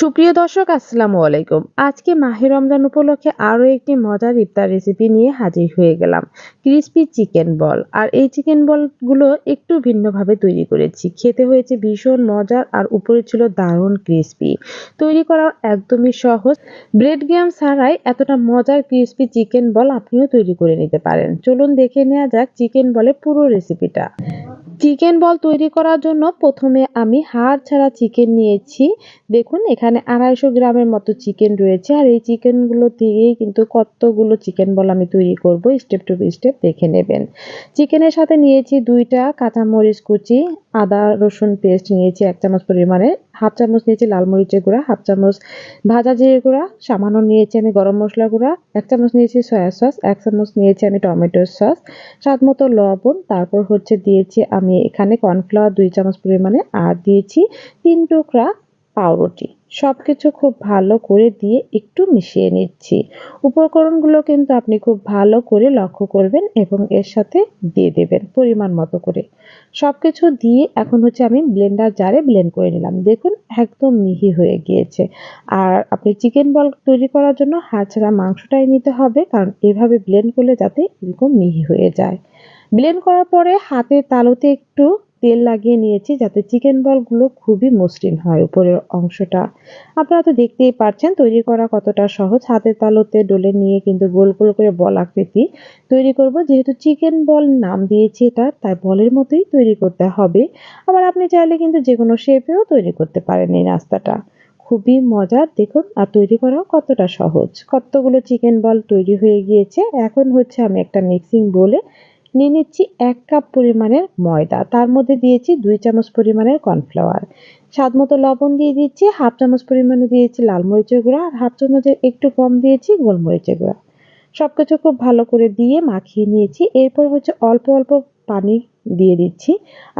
সুপ্রিয় দর্শক, আসসালামু আলাইকুম। আজকে মাহে রমজান উপলক্ষে আরও একটি মজার ইফতার রেসিপি নিয়ে হাজির হয়ে গেলাম ক্রিসপি চিকেন বল আর এই চিকেন বলগুলো একটু ভিন্নভাবে তৈরি করেছি। খেতে হয়েছে ভীষণ মজার আর উপরে ছিল দারুণ ক্রিসপি তৈরি করা একদমই সহজ। ব্রেড গ্যাম ছাড়াই এতটা মজার ক্রিসপি চিকেন বল আপনিও তৈরি করে নিতে পারেন। চলুন দেখে নেওয়া যাক চিকেন বলের পুরো রেসিপিটা চিকেন বল তৈরি করার জন্য প্রথমে আমি হাড় ছাড়া চিকেন নিয়েছি। দেখুন, এখানে আড়াইশো গ্রামের মতো চিকেন রয়েছে। আর এই চিকেনগুলো দিয়েই কিন্তু কতগুলো চিকেন বল আমি তৈরি করব, স্টেপ টু স্টেপ দেখে নেবেন। চিকেনের সাথে নিয়েছি দুইটা কাঁচামরিচ কুচি, আদা রসুন পেস্ট নিয়েছি, এক চামচ পরিমাণে। হাফ চামচ নিয়েছি লাল মরিচের গুঁড়া, হাফ চামচ ভাজা জিরে গুঁড়া, সামান্য নিয়েছি আমি গরম মশলা গুঁড়া, এক চামচ নিয়েছি সয়া সস, এক চামচ নিয়েছি আমি টমেটোর সস, স্বাদ মতো লবণ, তারপর হচ্ছে দিয়েছি আমি এখানে কর্নফ্লাওয়ার দুই চামচ পরিমাণে, আর দিয়েছি তিন টুকরা পাউরুটি। সব কিছু খুব ভালো করে দিয়ে একটু মিশিয়ে নিচ্ছি। উপকরণগুলো কিন্তু আপনি খুব ভালো করে লক্ষ্য করবেন এবং এর সাথে দিয়ে দেবেন পরিমাণ মতো করে। সব কিছু দিয়ে এখন হচ্ছে আমি ব্লেন্ডার জারে ব্লেন্ড করে নিলাম। দেখুন, একদম মিহি হয়ে গিয়েছে। আর আপনি চিকেন বল তৈরি করার জন্য হাড় ছাড়া মাংসটাই নিতে হবে, কারণ এভাবে ব্লেন্ড করলে যাতে এরকম মিহি হয়ে যায়। ব্লেন্ড করার পরে হাতের তালুতে একটু তেল লাগিয়ে নিয়েছি যাতে চিকেন বলগুলো খুবই মসৃণ হয় উপরের অংশটা। আপনারা তো দেখতেই পাচ্ছেন তৈরি করা কতটা সহজ। হাতের তালুতে ডলে নিয়ে কিন্তু গোল গোল করে বল আকৃতি তৈরি করব। যেহেতু চিকেন বল নাম দিয়েছি এটা, তাই বলের মতোই তৈরি করতে হবে। আবার আপনি চাইলে কিন্তু যে কোনো শেপেও তৈরি করতে পারেন এই নাস্তাটা খুবই মজার, দেখুন, আর তৈরি করাও কতটা সহজ। কতগুলো চিকেন বল তৈরি হয়ে গিয়েছে। এখন হচ্ছে আমি একটা মিক্সিং বলে নিয়ে নিচ্ছি এক কাপ পরিমাণের ময়দা। তার মধ্যে দিয়েছি দুই চামচ পরিমাণের কর্নফ্লাওয়ার। স্বাদ মতো লবণ দিয়ে দিচ্ছি, হাফ চামচ পরিমাণে দিয়েছি লাল মরিচের গুঁড়া আর হাফ চামচের একটু কম দিয়েছি গোলমরিচের গুঁড়া। সব কিছু খুব ভালো করে দিয়ে মাখিয়ে নিয়েছি। এরপর হচ্ছে অল্প অল্প পানি দিয়ে দিচ্ছি।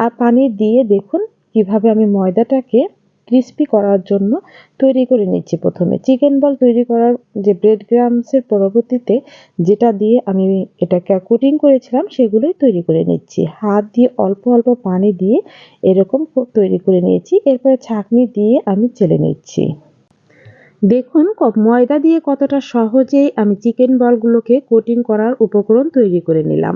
আর পানি দিয়ে দেখুন কীভাবে আমি ময়দাটাকে ক্রিস্পি করার জন্য তৈরি করে নিচ্ছি প্রথমে। চিকেন বল তৈরি করার যে ব্রেড গ্রামসের পরবর্তীতে যেটা দিয়ে আমি এটাকে কোটিং করেছিলাম, সেগুলোই তৈরি করে নিচ্ছি। হাত দিয়ে অল্প অল্প পানি দিয়ে এরকম তৈরি করে নিয়েছি। এরপরে ছাঁকনি দিয়ে আমি চেলে নিচ্ছি। দেখুন ময়দা দিয়ে কতটা সহজেই আমি চিকেন বলগুলোকে কোটিং করার উপকরণ তৈরি করে নিলাম।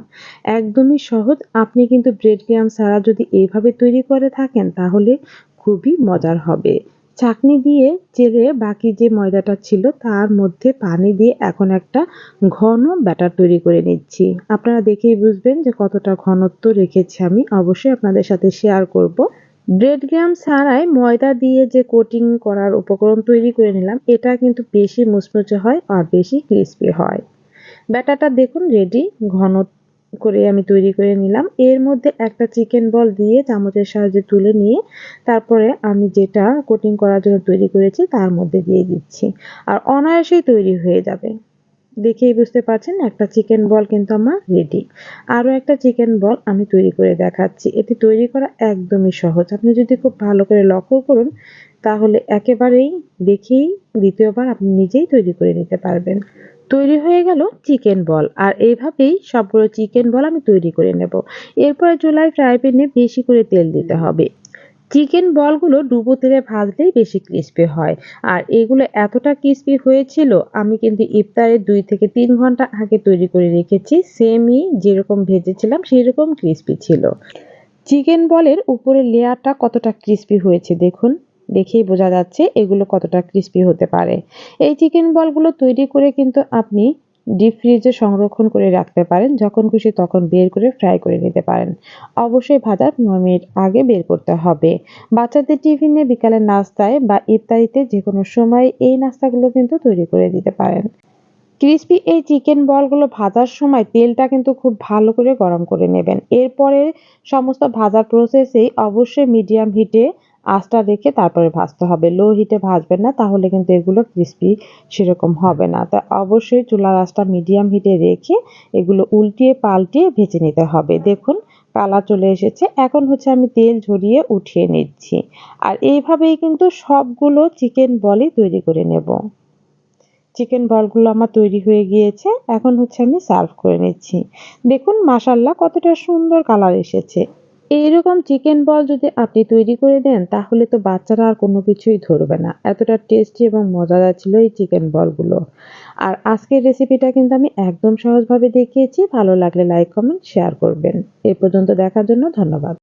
একদমই সহজ। আপনি কিন্তু ব্রেড গ্রাম ছাড়া যদি এইভাবে তৈরি করে থাকেন, তাহলে খুবই মজার হবে। চাকনি দিয়ে চেড়ে বাকি যে ময়দাটা ছিল, তার মধ্যে পানি দিয়ে এখন একটা ঘন ব্যাটার তৈরি করে নিচ্ছি। আপনারা দেখেই বুঝবেন যে কতটা ঘনত্ব রেখেছি আমি। অবশ্যই আপনাদের সাথে শেয়ার করব। ব্রেড গ্রাম ছাড়াই ময়দা দিয়ে যে কোটিং করার উপকরণ তৈরি করে নিলাম, এটা কিন্তু বেশি মুচমুচে হয় আর বেশি ক্রিস্পি হয়। ব্যাটারটা দেখুন রেডি ঘন করে আমি তৈরি করে নিলাম। এর মধ্যে একটা চিকেন বল দিয়ে চামচের সাহায্যে তুলে নিয়ে তারপরে আমি যেটা কোটিং করার জন্য তৈরি করেছি তার মধ্যে দিয়ে দিচ্ছি। আর অনায়াসেই তৈরি হয়ে যাবে। দেখেই বুঝতে পারছেন, একটা চিকেন বল কিন্তু আমার রেডি আরও একটা চিকেন বল আমি তৈরি করে দেখাচ্ছি। এটি তৈরি করা একদমই সহজ। আপনি যদি খুব ভালো করে লক্ষ্য করুন, তাহলে একেবারেই দেখেই দ্বিতীয়বার আপনি নিজেই তৈরি করে নিতে পারবেন। তৈরি হয়ে গেল চিকেন বল আর এইভাবেই সবগুলো চিকেন বল আমি তৈরি করে নেব। এরপরে চুলায় ফ্রাই প্যানে বেশি করে তেল দিতে হবে। চিকেন বলগুলো ডুবো তেলে ভাজলেই বেশি ক্রিস্পি হয়। আর এগুলো এতটা ক্রিস্পি হয়েছিল, আমি কিন্তু ইফতারের দুই থেকে তিন ঘণ্টা আগে তৈরি করে রেখেছি। সেমই যেরকম ভেজেছিলাম, সেরকম ক্রিস্পি ছিল। চিকেন বলের উপরের লেয়ারটা কতটা ক্রিস্পি হয়েছে দেখুন। দেখেই বোঝা যাচ্ছে এগুলো কতটা ক্রিস্পি হতে পারে। এই চিকেন বলগুলো তৈরি করে কিন্তু আপনি ডিপ ফ্রিজে সংরক্ষণ করে রাখতে পারেন, যখন খুশি তখন বের করে ফ্রাই করে নিতে পারেন। অবশ্যই ভাজার নয় মিনিট আগে বের করতে হবে। বাচ্চাদের টিফিনে বিকালের নাস্তায় বা ইফতারিতে যে কোনো সময় এই নাস্তাগুলো কিন্তু তৈরি করে দিতে পারেন। ক্রিস্পি এই চিকেন বলগুলো ভাজার সময় তেলটা কিন্তু খুব ভালো করে গরম করে নেবেন। এরপরে সমস্ত ভাজার প্রসেসেই অবশ্যই মিডিয়াম হিটে আঁচটা রেখে তারপরে ভাজতে হবে। লো হিটে ভাজবেন না, তাহলে কিন্তু এগুলো ক্রিস্পি সেরকম হবে না। তা অবশ্যই চুলার আঁচটা মিডিয়াম হিটে রেখে এগুলো উল্টিয়ে পাল্টিয়ে ভেজে নিতে হবে। দেখুন কালা চলে এসেছে। এখন হচ্ছে আমি তেল ঝরিয়ে উঠিয়ে নিচ্ছি। আর এইভাবেই কিন্তু সবগুলো চিকেন বলই তৈরি করে নেব। চিকেন বলগুলো আমার তৈরি হয়ে গিয়েছে। এখন হচ্ছে আমি সার্ভ করে নিচ্ছি। দেখুন মাসাল্লাহ কতটা সুন্দর কালার এসেছে। এইরকম চিকেন বল যদি আপনি তৈরি করে দেন, তাহলে তো বাচ্চারা আর কোনো কিছুই ধরবে না। এতটা টেস্টি এবং মজাদার ছিল এই চিকেন বলগুলো আর আজকের রেসিপিটা কিন্তু আমি একদম সহজভাবে দেখিয়েছি। ভালো লাগলে লাইক কমেন্ট শেয়ার করবেন। এ পর্যন্ত দেখার জন্য ধন্যবাদ।